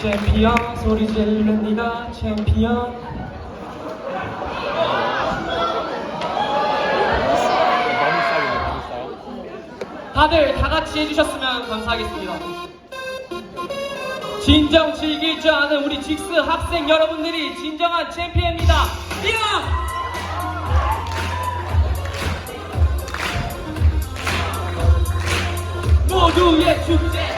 챔피언 소리 질릅니다 챔피언. 다들 다 같이 해주셨으면 감사하겠습니다. 진정 즐길 줄 아는 우리 직스 학생 여러분들이 진정한 챔피언입니다. 이랑! 모두의 축제